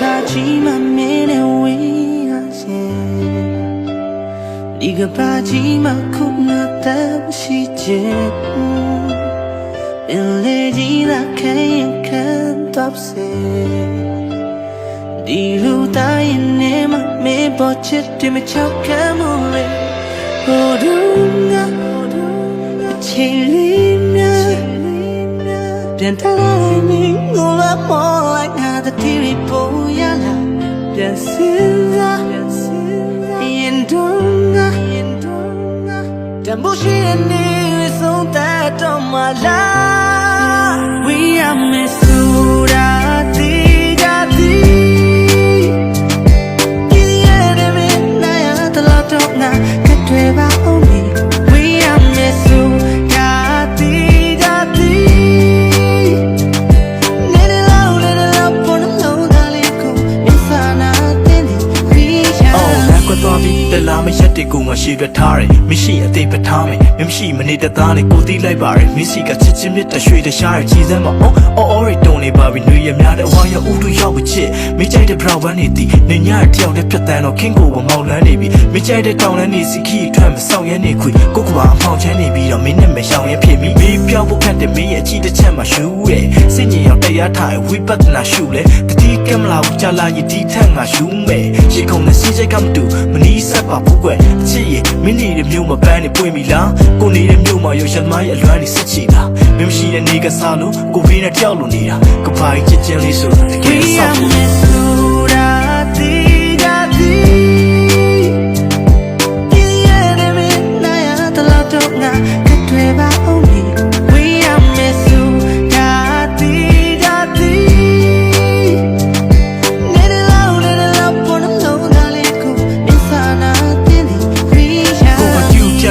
ပါကြီးမမင်းနဲ့ဝေးရခြင်းဒီကပါကြီးမခုနတဲ့ရှိခြင်းပင်လေကြီးလာခဲရင်ခံတော့စေဒီလူတိုင်းနဲ့မမေပေါ်ချစ်တယ်မချောက်ကမ်းမလေဟိုဒူငါချီလီမြပြန်တလာနေငိုလာမောလိုက် ငါတတိရီပေါ်ရလာပြန်စင်စားရင်တော့ငါတမိုးရှိတဲ့နေဆုံးတဲ့တော့မလား We are Missouri လားမရက်တွေကိုငါရှေ့ပြထားတယ်မရှိအသေးပထားမယ်မရှိမနေတသားနဲ့ကိုတီးလိုက်ပါရယ်မစီကချစ်ချင်းမြတ်တရွှေတရှားရကြီးစမ်းမအောင်အော်အော်ရီတုံနေပါပြီနှွေရများတဲ့အဝါရဦးတို့ရောက်ချစ်မိကြိုက်တဲ့ဘရာဝမ်းနေသည်နေညရတယောက်တည်းဖြတ်တန်းတော့ခင်းကိုမောင်လန်းနေပြီမိကြိုက်တဲ့တောင်လန်းနေစီခီထွက်မဆောင်ရဲနေခွေကိုကဘာအဖောင်ချမ်းနေပြီးတော့မင်းနဲ့မရှောင်ရဲဖြစ်မိမိပြောက်ဖို့ခတ်တဲ့မင်းရဲ့အချီတစ်ချက်မှရှူရဲ့စင်ကြီးရောက် တရားထားဝိပဿနာရှုလေတတိကမလာဘူးကြာလာရင်ဒီထက်ငါရှူမယ်ရေကုန်တဲ့စီးစိတ်ကမတူမနီးဆက်ပါဘူးကွယ်အချစ်ရဲ့မင်းနေတဲ့မြို့မပန်းနေပွင့်ပြီလားကိုနေတဲ့မြို့မှာရောရမရဲ့အလွမ်းနေစစ်ချီလားမင်းမရှိတဲ့နေကစားလို့ကိုဖေးနဲ့တယောက်လိုနေတာကပိုင်ချစ်ချင်းလေးဆိုတာတကယ် We ဆောက် are ဖို့ Missouri တီကြတီဒီရဲ့နေမနိုင်ရတလို့တော့ငါကတွေ့ပါ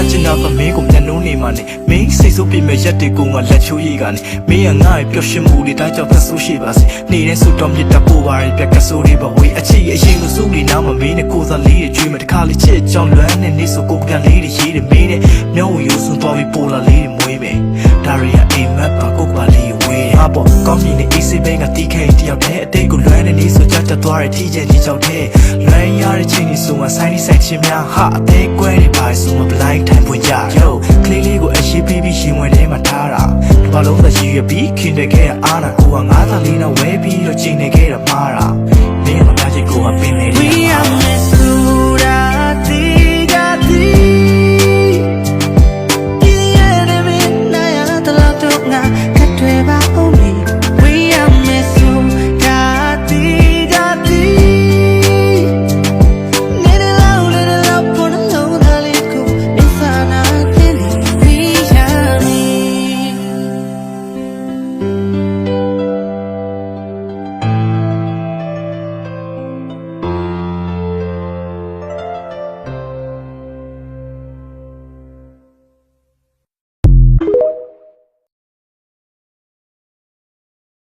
ချင်တာကမင်းကိုမျက်နှာနေမှနေမင်းစိတ်ဆိုးပြမဲ့ရက်တွေကိုငါလက်ချိုးရည်ကနေမင်းကငါ့ရဲ့ပျော်ရွှင်မှုတွေတိုင်းကြောင့်သက်ဆိုးရှိပါစေနေတဲ့ဆူတော်မြတ်တပိုးပါရင်ပြက်ကဆိုးတွေပါဝေးအချစ်ရဲ့အရင်ကစူးလေးနားမမင်းနဲ့ကိုစားလေးတွေကျွေးမတခါလေးချစ်ကြောင်လွမ်းနဲ့နေဆိုကိုပြန်လေးတွေရေးတယ်မင်းနဲ့မျောဝရိုးစွန်းသွားပြီးပိုလာလေးတွေမွေးမယ်ဒါရီယာအိမ်မက်ပါကိုပါလေးဝေးအပေါ်ကောင်းမြင်တဲ့ AC ဘင်းကတီးခဲတယောက်တည်းအတိတ်ကိုလွမ်းနေနေဆိုကြတတ်သွားတဲ့ထီးကျန်ကြီးကြောင့်တဲ့လွမ်းရတဲ့ချိန်ကြီးဆိုမှဆိုင်ဒီဆိုင် ချင်းများဟာအသေးကွဲနေပါဆိုမှ blind time ပွင့်ကြ yo ကလေးလေးကိုအရှိပြီးပြီးရှင်ဝင်ထဲမှာထားတာဒီဘာလုံးသက်ရည်ရပြီးခင်တဲ့ခဲ့အားနာကိုကငါးသာလေးနဲ့ဝဲပြီးတော့ချိန်နေခဲ့တာမှားတာမင်းကမပြချင်ကိုကပင်နေတယ် We